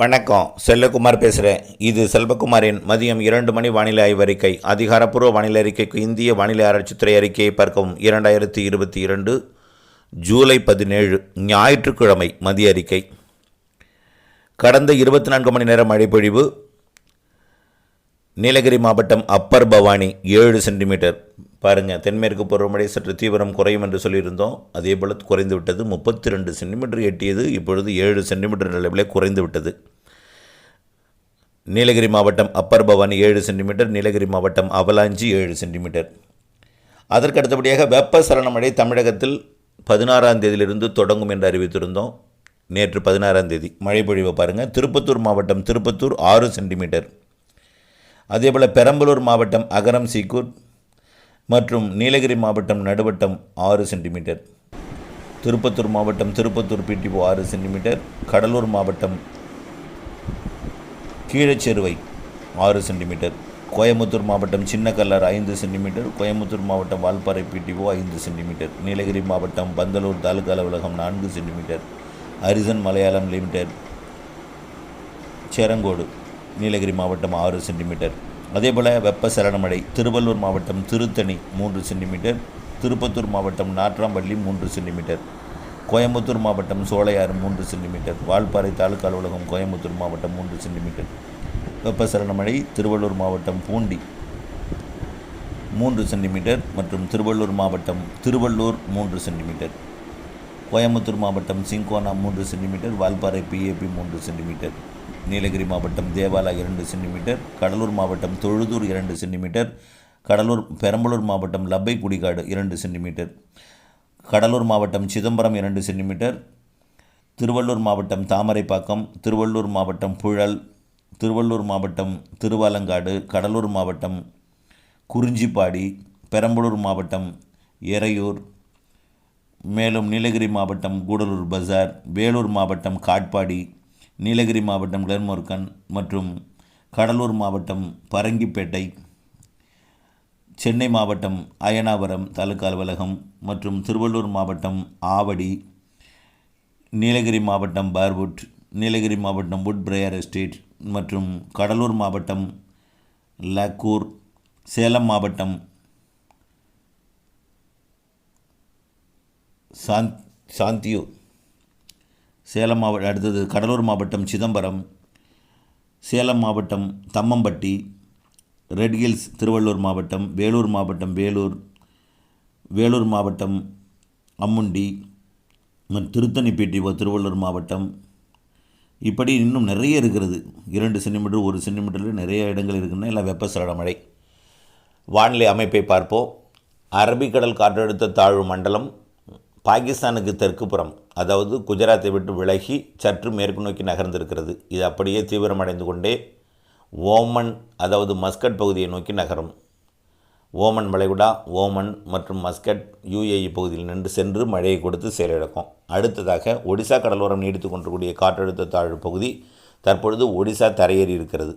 வணக்கம். செல்லகுமார் பேசுகிறேன் இது செல்வகுமாரின் மதியம் இரண்டு மணி வானிலை ஆய்வறிக்கை அதிகாரப்பூர்வ வானிலை அறிக்கைக்கு இந்திய வானிலை ஆராய்ச்சித்துறை அறிக்கையை பார்க்கவும். இரண்டாயிரத்தி இருபத்தி இரண்டு ஜூலை பதினேழு ஞாயிற்றுக்கிழமை மதிய அறிக்கை. கடந்த இருபத்தி நான்கு மணி நேரம் மழைப்பொழிவு நீலகிரி மாவட்டம் அப்பர் பவானி ஏழு சென்டிமீட்டர். பாருங்கள் தென்மேற்கு பருவமழை சற்று தீவிரம் குறையும் என்று சொல்லியிருந்தோம். அதே போல் குறைந்து விட்டது. முப்பத்தி ரெண்டு சென்டிமீட்டர் எட்டியது. இப்பொழுது ஏழு சென்டிமீட்டர் அளவிலே குறைந்து விட்டது. நீலகிரி மாவட்டம் அப்பர் பவானி ஏழு சென்டிமீட்டர். நீலகிரி மாவட்டம் அவலாஞ்சி ஏழு சென்டிமீட்டர். அதற்கு அடுத்தபடியாக வெப்பசலன மழை தமிழகத்தில் பதினாறாம் தேதியிலிருந்து தொடங்கும் என்று அறிவித்திருந்தோம். நேற்று பதினாறாம் தேதி. மழை பொழிவை பாருங்கள் திருப்பத்தூர் மாவட்டம் திருப்பத்தூர் ஆறு சென்டிமீட்டர். அதேபோல் பெரம்பலூர் மாவட்டம் அகரம் சீக்கூர் மற்றும் நீலகிரி மாவட்டம் நடுவட்டம் ஆறு சென்டிமீட்டர். திருப்பத்தூர் மாவட்டம் திருப்பத்தூர் பிடிஓ ஆறு சென்டிமீட்டர். கடலூர் மாவட்டம் கீழச்செருவை ஆறு சென்டிமீட்டர். கோயம்புத்தூர் மாவட்டம் சின்னக்கல்லார் ஐந்து சென்டிமீட்டர். கோயம்புத்தூர் மாவட்டம் வால்பாறை பிடிஓ ஐந்து சென்டிமீட்டர். நீலகிரி மாவட்டம் பந்தலூர் தாலுகா அலுவலகம் நான்கு centimetre. Harrison Malayalam limited Cherangode. Nilgiri மாவட்டம் ஆறு சென்டிமீட்டர். அதேபோல் வெப்பசலன மழை திருவள்ளூர் மாவட்டம் திருத்தணி மூன்று சென்டிமீட்டர். திருப்பத்தூர் மாவட்டம் நாற்றாம்பள்ளி மூன்று சென்டிமீட்டர். கோயம்புத்தூர் மாவட்டம் சோலையாறு மூன்று சென்டிமீட்டர். வால்பாறை தாலுகா அலுவலகம் கோயம்புத்தூர் மாவட்டம் மூன்று சென்டிமீட்டர். வெப்பசலன மழை திருவள்ளூர் மாவட்டம் பூண்டி மூன்று சென்டிமீட்டர் மற்றும் திருவள்ளூர் மாவட்டம் திருவள்ளூர் மூன்று சென்டிமீட்டர். கோயம்புத்தூர் மாவட்டம் சிங்கோனா மூன்று சென்டிமீட்டர். வால்பாறை பிஏபி மூன்று சென்டிமீட்டர். நீலகிரி மாவட்டம் தேவாலா இரண்டு சென்டிமீட்டர் கடலூர் மாவட்டம் தொழுதூர் இரண்டு சென்டிமீட்டர் கடலூர் பெரம்பலூர் மாவட்டம் லப்பை குடிகாடு இரண்டு சென்டிமீட்டர் கடலூர் மாவட்டம் சிதம்பரம் இரண்டு சென்டிமீட்டர் திருவள்ளூர் மாவட்டம் தாமரைப்பாக்கம் திருவள்ளூர் மாவட்டம் புழல் திருவள்ளூர் மாவட்டம் திருவாலங்காடு கடலூர் மாவட்டம் குறிஞ்சிப்பாடி பெரம்பலூர் மாவட்டம் எறையூர் மேலும் நீலகிரி மாவட்டம் கூடலூர் பஜார் வேலூர் மாவட்டம் காட்பாடி நீலகிரி மாவட்டம் கிளர்மோர்கன் மற்றும் கடலூர் மாவட்டம் பரங்கிப்பேட்டை சென்னை மாவட்டம் அயனாவரம் தாலுகா அலுவலகம் மற்றும் திருவள்ளூர் மாவட்டம் ஆவடி நீலகிரி மாவட்டம் பார்வுட் நீலகிரி மாவட்டம் வுட் பிரேயர் எஸ்டேட் மற்றும் கடலூர் மாவட்டம் லக்கூர் சேலம் மாவட்டம் சாந்த் சாந்தியூர். சேலம் மாவட்டம் அடுத்தது கடலூர் மாவட்டம் சிதம்பரம் சேலம் மாவட்டம் தம்மம்பட்டி ரெட் ஹில்ஸ் திருவள்ளூர் மாவட்டம் வேலூர் மாவட்டம் வேலூர் வேலூர் மாவட்டம் அம்முண்டி திருத்தணிப்பேட்டி திருவள்ளூர் மாவட்டம். இப்படி இன்னும் நிறைய இருக்கிறது. இரண்டு சென்டிமீட்டர் ஒரு சென்டிமீட்டரில் நிறைய இடங்கள் இருக்குன்னா எல்லாம் வெப்பசலன மழை. வானிலை அமைப்பை பார்ப்போம். அரபிக்கடல் காற்றழுத்த தாழ்வு மண்டலம் பாகிஸ்தானுக்கு தெற்கு புறம் அதாவது குஜராத்தை விட்டு விலகி சற்று மேற்கு நோக்கி நகர்ந்திருக்கிறது. இது அப்படியே தீவிரமடைந்து கொண்டே ஓமன் அதாவது மஸ்கட் பகுதியை நோக்கி நகரும். ஓமன் வளைகுடா ஓமன் மற்றும் மஸ்கட் யுஏஇ பகுதியில் நின்று சென்று மழையை கொடுத்து செயலிழக்கும். அடுத்ததாக ஒடிசா கடலோரம் நீடித்து கொண்டிருக்கூடிய காற்றழுத்த தாழ்வு பகுதி தற்பொழுது ஒடிசா தரையேறி இருக்கிறது.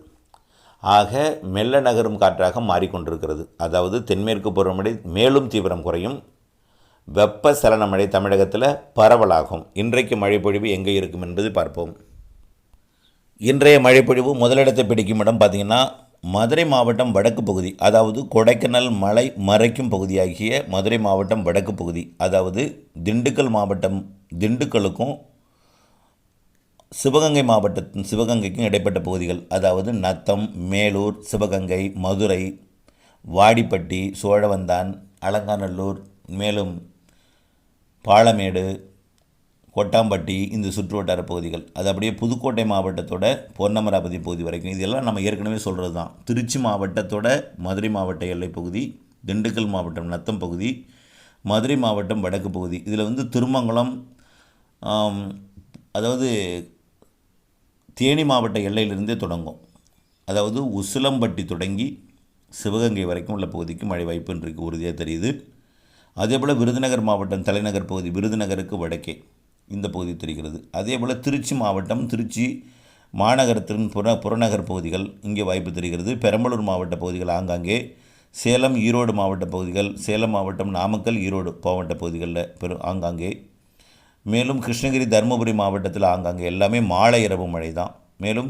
ஆக மெல்ல நகரும் காற்றாக மாறிக்கொண்டிருக்கிறது. அதாவது தென்மேற்கு பருவமழை மேலும் தீவிரம் குறையும். வெப்பசலன மழை தமிழகத்தில் பரவலாகும். இன்றைக்கு மழைப்பொழிவு எங்கே இருக்கும் என்பது பார்ப்போம். இன்றைய மழைப்பொழிவு முதலிடத்தை பிடிக்கும் இடம் பார்த்திங்கன்னா மதுரை மாவட்டம் வடக்கு பகுதி அதாவது கொடைக்கானல் மலை மறைக்கும் பகுதியாகிய மதுரை மாவட்டம் வடக்கு பகுதி அதாவது திண்டுக்கல் மாவட்டம் திண்டுக்கலுக்கும் சிவகங்கை மாவட்டத்தின் சிவகங்கைக்கும் இடைப்பட்ட பகுதிகள் அதாவது நத்தம் மேலூர் சிவகங்கை மதுரை வாடிப்பட்டி சோழவந்தான் அலங்காநல்லூர் மேலும் பாலமேடு கொட்டாம்பட்டி இந்த சுற்றுவட்டார பகுதிகள். அது அப்படியே புதுக்கோட்டை மாவட்டத்தோட பொன்னமராபதி பகுதி வரைக்கும். இதெல்லாம் நம்ம ஏற்கனவே சொல்கிறது தான் திருச்சி மாவட்டத்தோட மதுரை மாவட்ட எல்லைப் பகுதி திண்டுக்கல் மாவட்டம் நத்தம் பகுதி மதுரை மாவட்டம் வடக்கு பகுதி. இதில் வந்து திருமங்கலம் அதாவது தேனி மாவட்ட எல்லையிலிருந்தே தொடங்கும். அதாவது உசிலம்பட்டி தொடங்கி சிவகங்கை வரைக்கும் உள்ள பகுதிக்கு மழை வாய்ப்பு உறுதியாக தெரியுது. அதேபோல் விருதுநகர் மாவட்டம் தலைநகர் பகுதி விருதுநகருக்கு வடக்கே இந்த பகுதி தெரிகிறது. அதேபோல் திருச்சி மாவட்டம் திருச்சி மாநகரத்தின் புற புறநகர் பகுதிகள் இங்கே வாய்ப்பு தெரிகிறது. பெரம்பலூர் மாவட்ட பகுதிகள் ஆங்காங்கே சேலம் ஈரோடு மாவட்ட பகுதிகள் சேலம் மாவட்டம் நாமக்கல் ஈரோடு மாவட்ட பகுதிகளில் பெரு ஆங்காங்கே. மேலும் கிருஷ்ணகிரி தருமபுரி மாவட்டத்தில் ஆங்காங்கே எல்லாமே மாலை இரவு மழை தான். மேலும்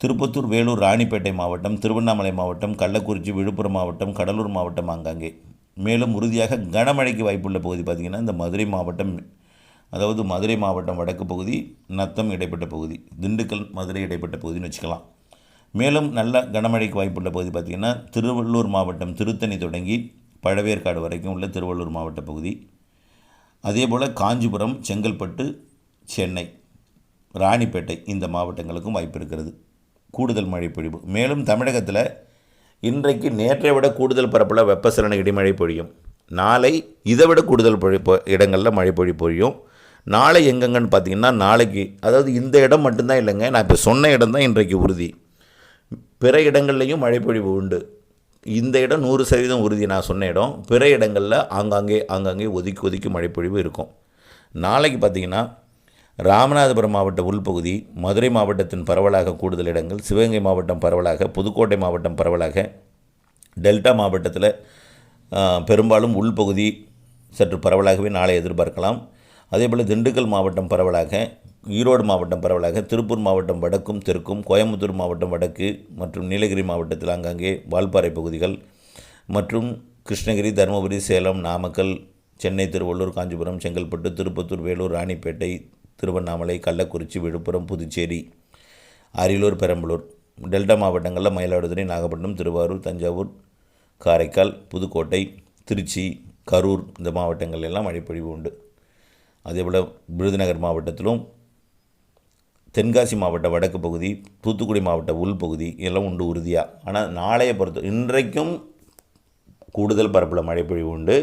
திருப்பத்தூர் வேலூர் ராணிப்பேட்டை மாவட்டம் திருவண்ணாமலை மாவட்டம் கள்ளக்குறிச்சி விழுப்புரம் மாவட்டம் கடலூர் மாவட்டம் ஆங்காங்கே. மேலும் உறுதியாக கனமழைக்கு வாய்ப்புள்ள பகுதி பார்த்திங்கன்னா இந்த மதுரை மாவட்டம் அதாவது மதுரை மாவட்டம் வடக்கு பகுதி நத்தம் இடைப்பட்ட பகுதி திண்டுக்கல் மதுரை இடைப்பட்ட பகுதின்னு வச்சுக்கலாம். மேலும் நல்ல கனமழைக்கு வாய்ப்புள்ள பகுதி பார்த்திங்கன்னா திருவள்ளூர் மாவட்டம் திருத்தணி தொடங்கி பழவேற்காடு வரைக்கும் உள்ள திருவள்ளூர் மாவட்ட பகுதி. அதேபோல் காஞ்சிபுரம் செங்கல்பட்டு சென்னை ராணிப்பேட்டை இந்த மாவட்டங்களுக்கும் வாய்ப்பு இருக்கிறது. கூடுதல் மழை பொழிவு. மேலும் தமிழகத்தில் இன்றைக்கு நேற்றை விட கூடுதல் பரப்பில் வெப்பசலன இடிமழை பொழியும். நாளை இதை விட கூடுதல் பொழி இடங்களில் மழை பொழி பொழியும். நாளை எங்கெங்கன்னு பார்த்தீங்கன்னா நாளைக்கு அதாவது இந்த இடம் மட்டும்தான் இல்லைங்க நான் இப்போ சொன்ன இடம் தான் இன்றைக்கு உறுதி. பிற இடங்கள்லையும் மழைப்பொழிவு உண்டு. இந்த இடம் நூறு சதவீதம் உறுதி நான் சொன்ன இடம். பிற இடங்களில் ஆங்காங்கே ஆங்காங்கே ஒதுக்கி ஒதுக்கி மழைப்பொழிவு இருக்கும். நாளைக்கு பார்த்தீங்கன்னா ராமநாதபுரம் மாவட்ட உள்பகுதி மதுரை மாவட்டத்தின் பரவலாக கூடுதல் இடங்கள் சிவகங்கை மாவட்டம் பரவலாக புதுக்கோட்டை மாவட்டம் பரவலாக டெல்டா மாவட்டத்தில் பெரும்பாலும் உள்பகுதி சற்று பரவலாகவே நாளை எதிர்பார்க்கலாம். அதேபோல் திண்டுக்கல் மாவட்டம் பரவலாக ஈரோடு மாவட்டம் பரவலாக திருப்பூர் மாவட்டம் வடக்கும் தெற்கும் கோயம்புத்தூர் மாவட்டம் வடக்கு மற்றும் நீலகிரி மாவட்டத்தில் ஆங்காங்கே வால்பாறை பகுதிகள் மற்றும் கிருஷ்ணகிரி தருமபுரி சேலம் நாமக்கல் சென்னை திருவள்ளூர் காஞ்சிபுரம் செங்கல்பட்டு திருப்பத்தூர் வேலூர் ராணிப்பேட்டை திருவண்ணாமலை கள்ளக்குறிச்சி விழுப்புரம் புதுச்சேரி அரியலூர் பெரம்பலூர் டெல்டா மாவட்டங்களில் மயிலாடுதுறை நாகப்பட்டினம் திருவாரூர் தஞ்சாவூர் காரைக்கால் புதுக்கோட்டை திருச்சி கரூர் இந்த மாவட்டங்கள் எல்லாம் மழைப்பொழிவு உண்டு. அதேபோல் விருதுநகர் மாவட்டத்திலும் தென்காசி மாவட்ட வடக்கு பகுதி தூத்துக்குடி மாவட்ட உள்பகுதி எல்லாம் உண்டு உறுதியாக ஆனால் நாளைய பொறுத்த இன்றைக்கும் கூடுதல் பரப்பில் மழைப்பொழிவு உண்டு.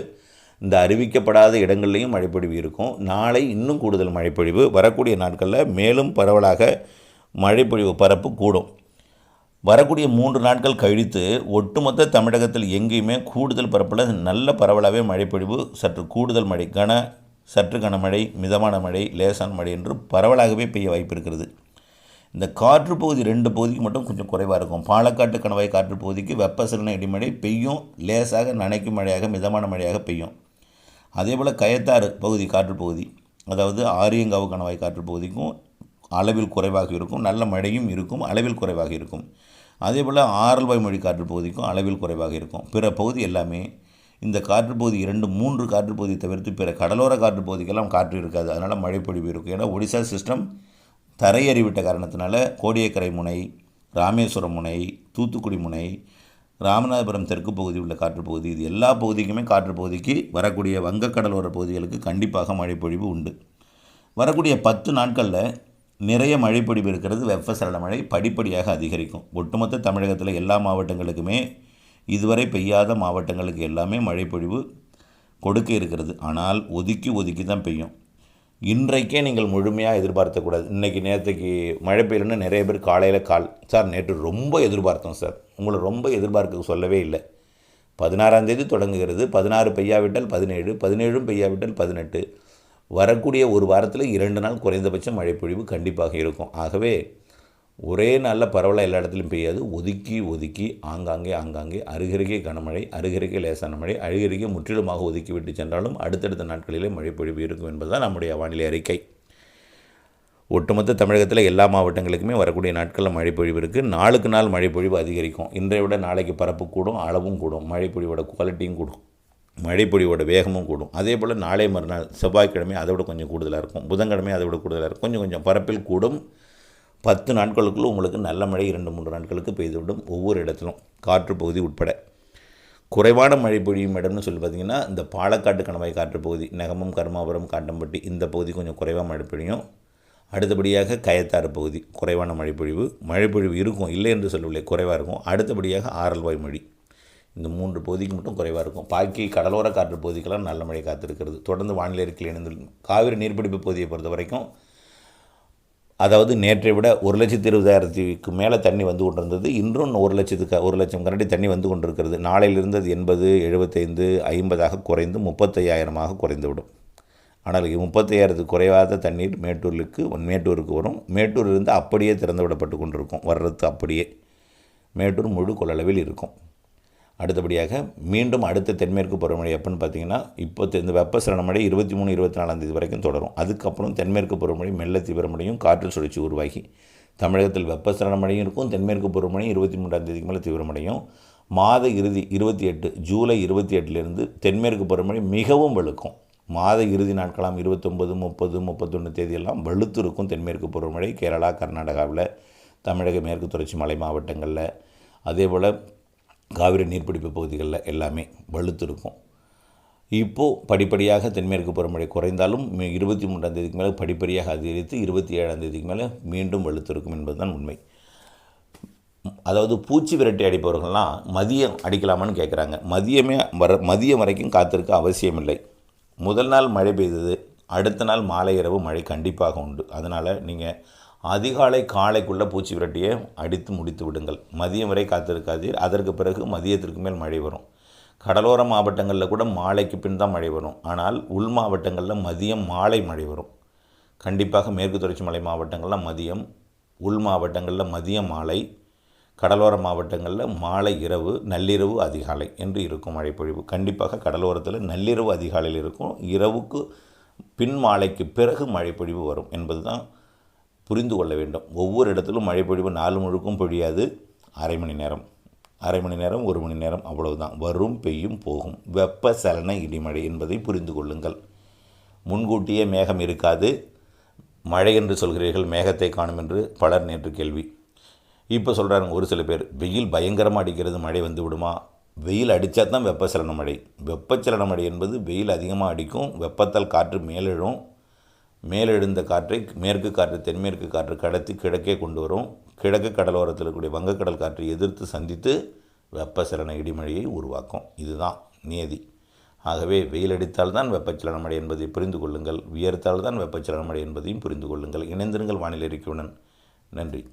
இந்த அறிவிக்கப்படாத இடங்கள்லையும் மழைப்பொழிவு இருக்கும். நாளை இன்னும் கூடுதல் மழைப்பொழிவு. வரக்கூடிய நாட்களில் மேலும் பரவலாக மழைப்பொழிவு பரப்பு கூடும். வரக்கூடிய மூன்று நாட்கள் கழித்து ஒட்டுமொத்த தமிழகத்தில் எங்கேயுமே கூடுதல் பரப்பில் நல்ல பரவலாகவே மழைப்பொழிவு சற்று கூடுதல் மழை கன சற்று கனமழை மிதமான மழை லேசான மழை என்று பரவலாகவே பெய்ய வாய்ப்பு இருக்கிறது. இந்த காற்று பகுதி ரெண்டு பகுதிக்கு மட்டும் கொஞ்சம் குறைவாக இருக்கும். பாலக்காட்டு கணவாய் காற்று பகுதிக்கு வெப்பசலன இடிமழை பெய்யும். லேசாக நனைக்கும் மழையாக மிதமான மழையாக பெய்யும். அதே போல் கயத்தாறு பகுதி காற்று பகுதி அதாவது ஆரியங்காவு கணவாய் காற்று பகுதிக்கும் அளவில் குறைவாக இருக்கும் நல்ல மழையும் இருக்கும் அளவில் குறைவாக இருக்கும். அதே போல் ஆரல்வாய் மொழி காற்று பகுதிக்கும் அளவில் குறைவாக இருக்கும். பிற பகுதி எல்லாமே இந்த காற்று பகுதி இரண்டு மூன்று காற்றுப்பகுதி தவிர்த்து பிற கடலோர காற்று பகுதிக்கெல்லாம் காற்று இருக்காது. அதனால் மழைப்பொழிவு இருக்கும். ஏன்னா ஒடிசா சிஸ்டம் தரையறிவிட்ட காரணத்தினால கோடியக்கரை முனை ராமேஸ்வரம் முனை தூத்துக்குடி முனை ராமநாதபுரம் தெற்கு பகுதி உள்ள காற்று பகுதி இது எல்லா பகுதிக்குமே காற்றுப்பகுதிக்கு வரக்கூடிய வங்கக்கடலோர பகுதிகளுக்கு கண்டிப்பாக மழைப்பொழிவு உண்டு. வரக்கூடிய பத்து நாட்களில் நிறைய மழைப்பொழிவு இருக்கிறது. வெப்பசலன மழை படிப்படியாக அதிகரிக்கும். ஒட்டுமொத்த தமிழகத்தில் எல்லா மாவட்டங்களுக்குமே இதுவரை பெய்யாத மாவட்டங்களுக்கு எல்லாமே மழைப்பொழிவு கொடுக்க இருக்கிறது. ஆனால் ஒதுக்கி ஒதுக்கி தான் பெய்யும். இன்றைக்கே நீங்கள் முழுமையாக எதிர்பார்த்தக்கூடாது இன்றைக்கி நேற்றுக்கு மழை பெய்யலன்னு நிறைய பேர் காலையில் கால். சார் நேற்று ரொம்ப எதிர்பார்த்தோம் சார். உங்களை ரொம்ப எதிர்பார்க்க சொல்லவே இல்லை. பதினாறாம் தேதி தொடங்குகிறது. பதினாறு பெய்யாவிட்டால் பதினேழு பதினேழும் பெய்யாவிட்டால் பதினெட்டு. வரக்கூடிய ஒரு வாரத்தில் இரண்டு நாள் குறைந்தபட்சம் மழைப்பொழிவு கண்டிப்பாக இருக்கும். ஆகவே ஒரே நாளில் பரவலாக எல்லா இடத்துலையும் பெய்யாது. ஒதுக்கி ஒதுக்கி ஆங்காங்கே ஆங்காங்கே அருகருகே கனமழை அருகருகே லேசான மழை அருகருகே முற்றிலுமாக ஒதுக்கி விட்டு சென்றாலும் அடுத்தடுத்த நாட்களிலே மழைப்பொழிவு இருக்கும் என்பதுதான் நம்முடைய வானிலை அறிக்கை. ஒட்டுமொத்த தமிழகத்தில் எல்லா மாவட்டங்களுக்குமே வரக்கூடிய நாட்களில் மழைப்பொழிவு இருக்குது நாளுக்கு நாள் மழைப்பொழிவு அதிகரிக்கும். இன்றைய விட நாளைக்கு பரப்பு கூடும் அளவும் கூடும் மழைப்பொழிவோட குவாலிட்டியும் கூடும் மழைப்பொழிவோட வேகமும் கூடும். அதே போல் நாளை மறுநாள் செவ்வாய்க்கிழமை அதை விட கொஞ்சம் கூடுதலாக இருக்கும். புதன்கிழமை அதை விட கூடுதலாக இருக்கும். கொஞ்சம் கொஞ்சம் பரப்பில் கூடும். பத்து நாட்களுக்குள்ள உங்களுக்கு நல்ல மழை இரண்டு மூன்று நாட்களுக்கு பெய்துவிடும் ஒவ்வொரு இடத்திலும். காற்று பகுதி உட்பட. குறைவான மழை பொழியும் இடம்னு சொல்லி பார்த்தீங்கன்னா இந்த பாலக்காட்டு கணவாய் காற்று பகுதி நெகமம் கருமாபுரம் காட்டம்பட்டி இந்த பகுதி கொஞ்சம் குறைவாக மழை பொழியும். அடுத்தபடியாக கயத்தாறு பகுதி குறைவான மழைப்பொழிவு மழைப்பொழிவு இருக்கும் இல்லை என்று சொல்லவில்லை குறைவாக இருக்கும். அடுத்தபடியாக ஆரல்வாய் மொழி. இந்த மூன்று பகுதிக்கு மட்டும் குறைவாக இருக்கும். பாக்கி கடலோர காற்று பகுதிக்கெல்லாம் நல்ல மழை காத்திருக்கிறது. தொடர்ந்து வானிலை இருக்கில் இணைந்து காவிரி நீர்பிடிப்பு பகுதியை பொறுத்த வரைக்கும் அதாவது நேற்றை விட ஒரு லட்சத்தி இருபதாயிரத்துக்கு மேலே தண்ணி வந்து கொண்டிருந்தது. இன்றும் ஒரு லட்சத்துக்கு ஒரு லட்சம் கரண்டி தண்ணி வந்து கொண்டிருக்கிறது. நாளையிலிருந்து அது எண்பது எழுபத்தைந்து ஐம்பதாக குறைந்து முப்பத்தையாயிரமாக குறைந்துவிடும். ஆனால் முப்பத்தையாயிரத்துக்கு குறைவாத தண்ணீர் மேட்டூருக்கு மேட்டூருக்கு வரும். மேட்டூர் இருந்து அப்படியே திறந்து விடப்பட்டு கொண்டிருக்கும். வர்றது அப்படியே. மேட்டூர் முழு கொள்ளளவில் இருக்கும். அடுத்தபடியாக மீண்டும் அடுத்த தென்மேற்கு பருவமழை எப்போன்னு பார்த்தீங்கன்னா இப்போ இந்த வெப்பசலன மழை இருபத்தி மூணு இருபத்தி நாலாம் தேதி வரைக்கும் தொடரும். அதுக்கப்புறம் தென்மேற்கு பருவமழை மெல்ல தீவிரமடையும் காற்று சுழற்சி உருவாகி. தமிழகத்தில் வெப்பசலன மழையும் இருக்கும் தென்மேற்கு பருவமழையும் இருபத்தி மூன்றாம் தேதிக்கு மேலே தீவிரமடையும் மாத இறுதி இருபத்தி எட்டு ஜூலை இருபத்தி எட்டுலேருந்து தென்மேற்கு பருவமழை மிகவும் வெளுக்கும். மாத இறுதி நாட்களாம் இருபத்தொம்பது முப்பது முப்பத்தொன்று தேதியெல்லாம் வெளுத்து இருக்கும் தென்மேற்கு பருவமழை. கேரளா கர்நாடகாவில் தமிழக மேற்கு தொடர்ச்சி மலை மாவட்டங்களில். அதே போல் காவிரி நீர்பிடிப்பு பகுதிகளில் எல்லாமே வலுத்து இருக்கும் இப்போது படிப்படியாக தென்மேற்கு பருவமழை குறைந்தாலும் மே- இருபத்தி மூன்றாம் தேதிக்கு மேலே படிப்படியாக அதிகரித்து இருபத்தி ஏழாம் தேதிக்கு மேலே மீண்டும் வலுத்திருக்கும் என்பதுதான் உண்மை. அதாவது பூச்சி விரட்டி அடிப்பவர்கள்லாம் மதியம் அடிக்கலாமான்னு கேட்குறாங்க. மதியமே வர மதியம் வரைக்கும் காத்திருக்க அவசியமில்லை. முதல் நாள் மழை பெய்தது அடுத்த நாள் மாலை இரவு மழை கண்டிப்பாக உண்டு. அதனால் நீங்கள் அதிகாலை காலைக்குள்ளே பூச்சி விரட்டியை அடித்து முடித்து விடுங்கள். மதியம் வரை காத்திருக்காதீர். அதற்கு பிறகு மதியத்திற்கு மேல் மழை வரும். கடலோர மாவட்டங்களில் கூட மாலைக்கு பின் தான் மழை வரும். ஆனால் உள் மாவட்டங்களில் மதியம் மாலை மழை வரும். கண்டிப்பாக மேற்கு தொடர்ச்சி மலை மாவட்டங்களில் மதியம் உள் மாவட்டங்களில் மதியம் மாலை கடலோர மாவட்டங்களில் மாலை இரவு நள்ளிரவு அதிகாலை என்று இருக்கும் மழைப்பொழிவு. கண்டிப்பாக கடலோரத்தில் நள்ளிரவு அதிகாலையில் இருக்கும். இரவுக்கு பின் மாலைக்கு பிறகு மழைப்பொழிவு வரும் என்பது தான் புரிந்து கொள்ள வேண்டும். ஒவ்வொரு இடத்திலும் மழைப்பொழிவு நாலு முழுக்கும் பொழியாது. அரை மணி நேரம். அரை மணி நேரம் ஒரு மணி நேரம் அவ்வளவுதான். வரும் பெய்யும் போகும். வெப்ப சலன இடிமழை என்பதை புரிந்து கொள்ளுங்கள். முன்கூட்டியே மேகம் இருக்காது. மழை என்று சொல்கிறீர்கள் மேகத்தை காணும் என்று பலர் நேற்று கேள்வி. இப்போ சொல்கிறாங்க ஒரு சில பேர் வெயில் பயங்கரமாக அடிக்கிறது மழை வந்து விடுமா? வெயில் அடித்தா தான் வெப்பச்சலன மழை. வெப்பச்சலன மழை என்பது வெயில் அதிகமாக அடிக்கும் வெப்பத்தால் காற்று மேலெழும் மேலெழுந்த காற்றை மேற்கு காற்று தென்மேற்கு காற்று கடத்தி கிழக்கே கொண்டு வரும். கிழக்கு கடலோரத்தில் இருக்கக்கூடிய வங்கக்கடல் காற்றை எதிர்த்து சந்தித்து வெப்பச்சலன இடிமழையை உருவாக்கும். இதுதான் நியதி. ஆகவே வெயில் அடித்தால் தான் வெப்பச்சலனமடை என்பதை புரிந்து கொள்ளுங்கள். வியர்த்தால் தான் என்பதையும் புரிந்து கொள்ளுங்கள். இணைந்திருங்கள் வானிலை அறிக்கையுடன். நன்றி.